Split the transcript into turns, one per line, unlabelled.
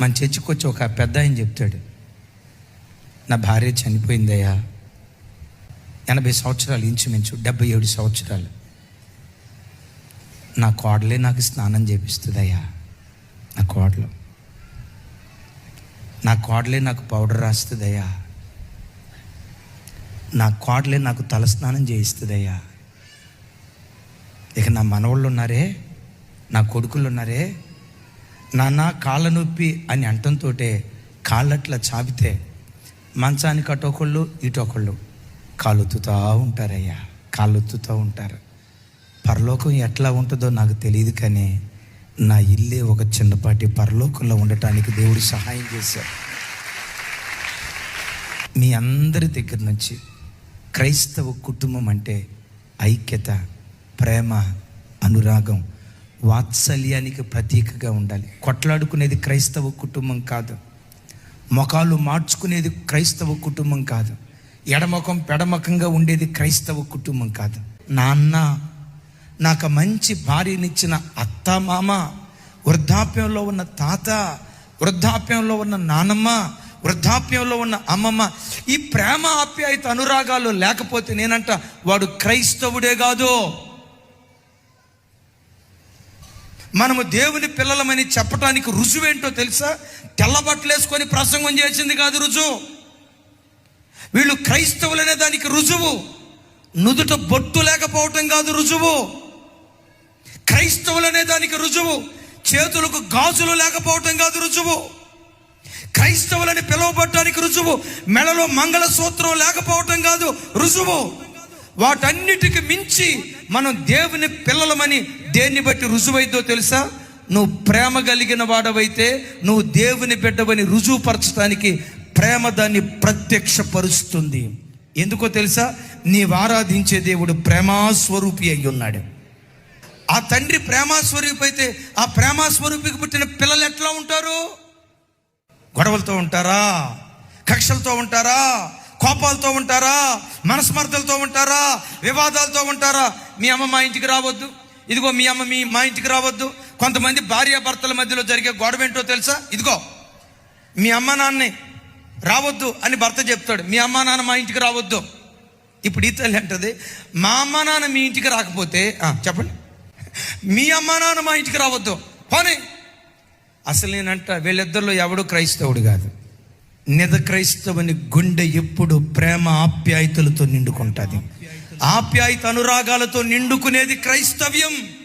మన చర్చికి వచ్చి ఒక పెద్ద ఆయన చెప్తాడు నా భార్య చనిపోయిందయ్యా. ఎనభై సంవత్సరాలు ఇంచుమించు డెబ్బై ఏడు సంవత్సరాలు. నా కోడలే నాకు స్నానం చేపిస్తుందయ్యా నా కోడలు. నా కోడలే నాకు పౌడర్ రాస్తుందయ్యా. నా కోడలే నాకు తలస్నానం చేయిస్తుందయ్యా. ఇక నా మనవాళ్ళు ఉన్నారే నా కొడుకులు ఉన్నారే నాన్న కాళ్ళ నొప్పి అని అంటంతో కాళ్ళట్లా చాపితే మంచానికి అటొకళ్ళు ఇటొకళ్ళు కాళ్ళొత్తుతూ ఉంటారయ్యా కాళ్ళొత్తుతూ ఉంటారు. పరలోకం ఎట్లా ఉంటుందో నాకు తెలియదు కానీ నా ఇల్లే ఒక చిన్నపాటి పరలోకంలో ఉండటానికి దేవుడు సహాయం చేశారు మీ అందరి దగ్గర నుంచి క్రైస్తవ కుటుంబం అంటే ఐక్యత ప్రేమ అనురాగం వాత్సల్యానికి ప్రతీకగా ఉండాలి. కొట్లాడుకునేది క్రైస్తవ కుటుంబం కాదు. ముఖాలు మార్చుకునేది క్రైస్తవ కుటుంబం కాదు. ఎడమకం పెడమకంగా ఉండేది క్రైస్తవ కుటుంబం కాదు. నాన్న నాకు మంచి భార్యనిచ్చిన అత్త మామ వృద్ధాప్యంలో ఉన్న తాత వృద్ధాప్యంలో ఉన్న నానమ్మ వృద్ధాప్యంలో ఉన్న అమ్మమ్మ ఈ ప్రేమ ఆప్యాయత అనురాగాలు లేకపోతే నేనంట వాడు క్రైస్తవుడే కాదు. మనము దేవుని పిల్లలమని చెప్పడానికి రుజువేంటో తెలుసా? తెల్లబట్టలేసుకొని ప్రసంగం చేసింది కాదు రుజువు. వీళ్ళు క్రైస్తవులనే దానికి రుజువు. నుదుట బొట్టు లేకపోవటం కాదు రుజువు. క్రైస్తవులనే దానికి రుజువు. చేతులకు గాజులు లేకపోవటం కాదు రుజువు. క్రైస్తవులని పిలువబట్టడానికి రుజువు. మెడలో మంగళసూత్రం లేకపోవటం కాదు రుజువు. వాటన్నిటికి మించి మనం దేవుని పిల్లలమని దేన్ని బట్టి రుజువైద్దో తెలుసా? నువ్వు ప్రేమ కలిగిన వాడవైతే నువ్వు దేవుని బిడ్డవని రుజువుపరచడానికి ప్రేమ దాన్ని ప్రత్యక్షపరుస్తుంది. ఎందుకో తెలుసా? నీవు ఆరాధించే దేవుడు ప్రేమాస్వరూపి అయి ఉన్నాడు. ఆ తండ్రి ప్రేమాస్వరూపి అయితే ఆ ప్రేమాస్వరూపికి పుట్టిన పిల్లలు ఎట్లా ఉంటారు? గొడవలతో ఉంటారా? కక్షలతో ఉంటారా? కోపాలతో ఉంటారా? మనస్మర్థలతో ఉంటారా? వివాదాలతో ఉంటారా? మీ అమ్మ మా ఇంటికి రావద్దు. ఇదిగో మీ అమ్మ మీ మా ఇంటికి రావద్దు. కొంతమంది భార్యాభర్తల మధ్యలో జరిగే గొడవ ఏంటో తెలుసా? ఇదిగో మీ అమ్మ నాన్నే రావద్దు అని భర్త చెప్తాడు. మీ అమ్మ నాన్న మా ఇంటికి రావద్దు. ఇప్పుడు ఈ తల్లి అంటది మా అమ్మ నాన్న మీ ఇంటికి రాకపోతే చెప్పండి. మీ అమ్మ నాన్న మా ఇంటికి రావద్దు. పోనీ. అసలు నేనంట వీళ్ళిద్దరిలో ఎవడు క్రైస్తవుడు కాదు. నిజ క్రైస్తవుని గుండె ఎప్పుడు ప్రేమ ఆప్యాయతలతో నిండుకుంటుంది. ఆప్యాయత అనురాగాలతో నిండుకునేది క్రైస్తవ్యం.